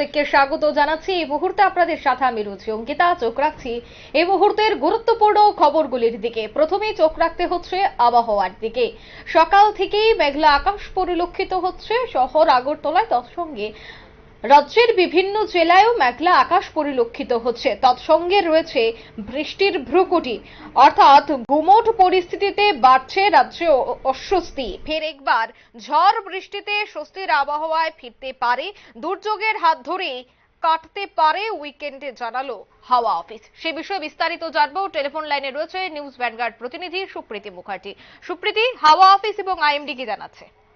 থেকে স্বাগত জানাচ্ছি। এই মুহূর্তে আপনাদের সাথে আমি রুচি অঙ্কিতা। চোখ রাখছি এই মুহূর্তের গুরুত্বপূর্ণ খবরগুলির দিকে। প্রথমেই চোখ রাখতে হচ্ছে আবহাওয়ার দিকে। সকাল থেকেই মেঘলা আকাশ পরিলক্ষিত হচ্ছে। শহর আগরতলায় তৎসঙ্গে রাজ্যের বিভিন্ন জেলায়ও মেঘলা আকাশ পরিলক্ষিত হচ্ছে। তৎসঙ্গে রয়েছে বৃষ্টির ভ্রুকুটি। অর্থাৎ গুমোট পরিস্থিতিতে বাড়ছে রাজ্যে অস্বস্তি। ফের একবার ঝড় বৃষ্টিতে স্বস্তির আবহাওয়ায় ফিরতে পারে। দুর্যোগের হাত ধরে কাটতে পারে উইকেন্ডে জানালো হাওয়া অফিস। সে বিষয়ে বিস্তারিত জানব। টেলিফোন লাইনে রয়েছে নিউজ ভ্যানগার্ড প্রতিনিধি সুপ্রীতি মুখার্জি। সুপ্রীতি, হাওয়া অফিস এবং আইএমডি কি জানাচ্ছে।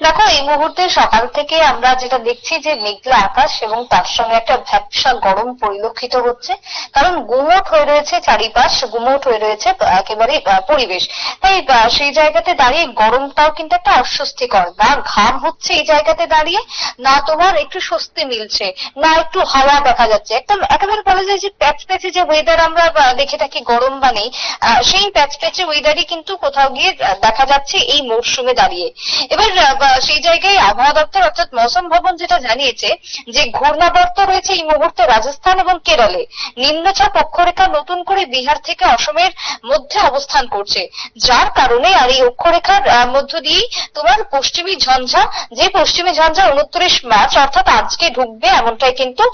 দেখো এই মুহূর্তে সকাল থেকে আমরা যেটা দেখছি যে মেঘলা আকাশ এবং তার সঙ্গে একটা ভ্যাপসা গরম পরিলক্ষিত হচ্ছে। কারণ গুমোট হয়ে রয়েছে চারিপাশ গুমোট হয়ে রয়েছে একেবারে পরিবেশ। তাই সেই জায়গাতে দাঁড়িয়ে গরমটাও কিন্তু একটা অস্বস্তিকর। না ঘাম হচ্ছে এই জায়গাতে দাঁড়িয়ে না তোমার একটু স্বস্তি মিলছে না একটু হাওয়া দেখা যাচ্ছে। একটা একেবারে বলা যায় যে প্যাচ প্যাচে যে ওয়েদার আমরা দেখে থাকি গরম বানেই আহ, সেই প্যাচ প্যাচে ওয়েদারই কিন্তু কোথাও গিয়ে দেখা যাচ্ছে এই মরশুমে দাঁড়িয়ে। এবার বা সেই জায়গায় আবহাওয়া দপ্তর অর্থাৎ মৌসুম ভবন যেটা জানিয়েছে যে ঘূর্ণাবর্ত রয়েছে এই মুহূর্তে রাজস্থান এবং কেরলে। নিম্নচাপ অক্ষরেখা নতুন করে বিহার থেকে অসমের মধ্যে অবস্থান করছে। যার কারণে আর এই অক্ষরেখার মধ্য দিয়েই তোমার পশ্চিমী ঝঞ্ঝা, যে পশ্চিমী ঝঞ্ঝা উনত্রিশ মার্চ, অর্থাৎ আজকে ঢুকবে এমনটাই কিন্তু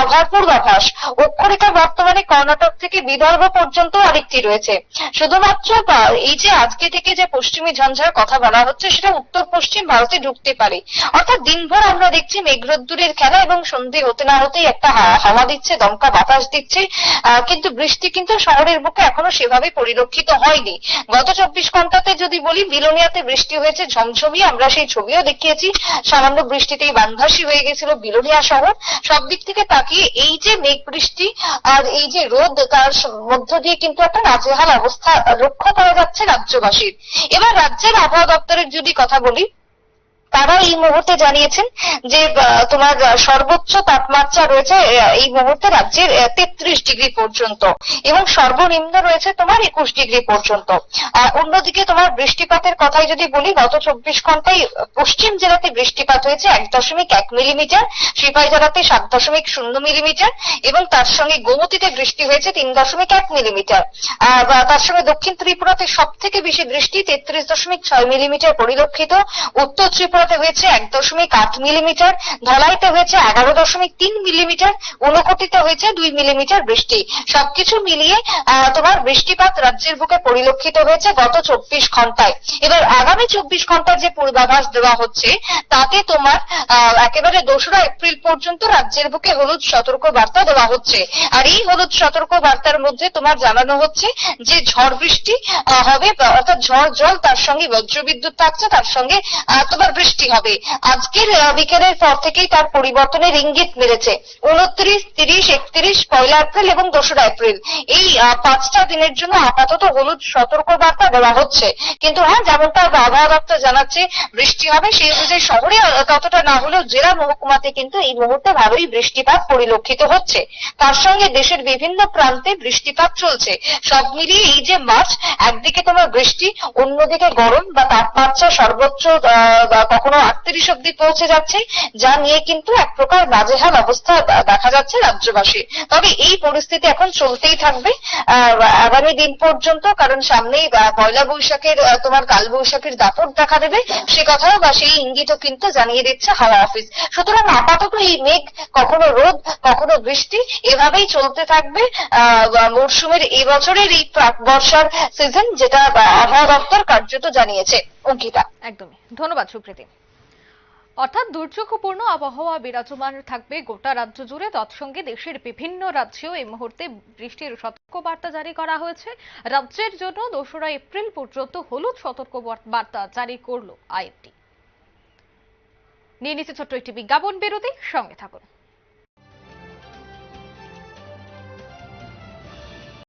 আবহাওয়ার পূর্বাভাস। অক্ষরেখা বর্তমানে কর্ণাটক থেকে বিদর্ভ পর্যন্ত আরেকটি রয়েছে। শুধুমাত্র এই যে আজকে থেকে যে পশ্চিমী ঝঞ্ঝার কথা বলা হচ্ছে, সেটা উত্তর পশ্চিম ভারতে ঢুকতে পারে। অর্থাৎ দিনভর আমরা দেখছি মেঘরোদ্দুরের খেলা এবং সন্ধে হতে না হতেই একটা হাওয়া দিচ্ছে, দমকা বাতাস দিচ্ছে কিন্তু বৃষ্টি কিন্তু শহরের বুকে এখনও সেভাবে পরিলক্ষিত হয়নি। গত চব্বিশ ঘন্টাতে যদি বলি, বিলোনিয়াতে বৃষ্টি হয়েছে ঝমঝমিয়ে আমরা সেই ছবিও দেখিয়েছি। সামান্য বৃষ্টিতেই বানভাসী হয়ে গেছিল বিলোনিয়া শহর। সব দিক থেকে তাকিয়ে এই যে মেঘ বৃষ্টি আর এই যে রোদ, তার মধ্য দিয়ে কিন্তু একটা নাজেহাল অবস্থা লক্ষ্য করা যাচ্ছে রাজ্যবাসীর। এবার রাজ্যের আবহাওয়া দপ্তরের যদি কথা বলি তারা এই মুহূর্তে জানিয়েছেন যে তোমার সর্বোচ্চ তাপমাত্রা রয়েছে এই মুহূর্তে রাজ্যের তেত্রিশ ডিগ্রি পর্যন্ত এবং সর্বনিম্ন রয়েছে তোমার একুশ ডিগ্রি পর্যন্ত। অন্যদিকে তোমার বৃষ্টিপাতের কথাই যদি বলি, গত চব্বিশ ঘন্টায় পশ্চিম জেলাতে বৃষ্টিপাত হয়েছে এক দশমিক এক মিলিমিটার সিপাহী জেলাতে সাত দশমিক শূন্য মিলিমিটার এবং তার সঙ্গে গোমতিতে বৃষ্টি হয়েছে তিন দশমিক এক মিলিমিটার। তার সঙ্গে দক্ষিণ ত্রিপুরাতে সব থেকে বেশি বৃষ্টি তেত্রিশ দশমিক ছয় মিলিমিটার পরিলক্ষিত। উত্তর ত্রিপুরাতে হয়েছে এক দশমিক আট মিলিমিটার ধলাইতে হয়েছে এগারো দশমিক তিন মিলিমিটার ঊনকোটিতে হয়েছে দুই মিলিমিটার বৃষ্টি। সবকিছু মিলিয়ে তোমার বৃষ্টিপাত রাজ্যের বুকে পরিলক্ষিত হয়েছে গত চব্বিশ ঘন্টায়। এবার আগামী চব্বিশ ঘণ্টার যে পূর্বাভাস দেওয়া হচ্ছে, তাতে তোমার একেবারে দোসরা এপ্রিল পর্যন্ত রাজ্যের বুকে হলুদ সতর্ক বার্তা দেওয়া হচ্ছে। আর এই হলুদ সতর্ক বার্তার মধ্যে তোমার জানানো হচ্ছে যে ঝড় বৃষ্টি হবে, অর্থাৎ ঝড় জল, তার সঙ্গে বজ্রবিদ্যুৎ থাকছে, তার সঙ্গে তোমার বৃষ্টি হবে। আজকের বিকেলের পর থেকেই তার পরিবর্তনের ইঙ্গিত মিলেছে। উনত্রিশ, তিরিশ, একত্রিশ, পয়লা এপ্রিল এবং দোসরা এপ্রিল। এই পাঁচটা দিনের জন্য আপাতত হলুদ সতর্ক বার্তা দেওয়া হচ্ছে। কিন্তু হ্যাঁ যেমনটা আবহাওয়া দপ্তর জানাচ্ছে, বৃষ্টি হবে সেই অনুযায়ী শহরে ততটা না হলেও জেলা মহকুমাতে কিন্তু এই মুহূর্তে ভালোই বৃষ্টিপাত পরিলক্ষিত হচ্ছে। তার সঙ্গে দেশের বিভিন্ন প্রান্তে বৃষ্টিপাত চলছে। সব মিলিয়ে এই যে মার্চ, একদিকে তোমার বৃষ্টি, অন্যদিকে গরম বা তাপমাত্রা সর্বোচ্চ কখনো আটত্রিশ অব্দি পৌঁছে যাচ্ছে, যা নিয়ে কিন্তু এক প্রকার নাজেহাল অবস্থা দেখা যাচ্ছে রাজ্যবাসী। তবে এই পরিস্থিতি এখন চলতেই থাকবে। আগামী দিন পর্যন্ত, কারণ সামনেই পয়লা বৈশাখের তোমার কাল বৈশাখের দাপট দেখা দেবে। সে কথাও বা সেই ইঙ্গিতও কিন্তু জানিয়ে দিচ্ছে হাওয়া অফিস। সুতরাং আপাতত এই মেঘ, কখনো রোদ, কখনো বৃষ্টি, এভাবেই চলতে থাকবে। মরশুমের এই বছরের এই বর্ষার সিজন যেটা আবহাওয়া দপ্তর কার্যত জানিয়েছে। অঙ্কিতা। একদমই। ধন্যবাদ, সুপ্রীতি। অর্থাৎ দুর্যোগপূর্ণ আবহাওয়া বিরাজমান থাকবে গোটা রাজ্য জুড়ে। তৎসঙ্গে দেশের বিভিন্ন রাজ্যেও এই মুহূর্তে বৃষ্টির সতর্ক বার্তা জারি করা হয়েছে। রাজ্যের জন্য দোসরা এপ্রিল পর্যন্ত হলুদ সতর্ক বার্তা জারি করল আইএফটি নিয়ে নিচ্ছে ছোট্ট একটি বিজ্ঞাপন বিরতি। সঙ্গে থাকুন।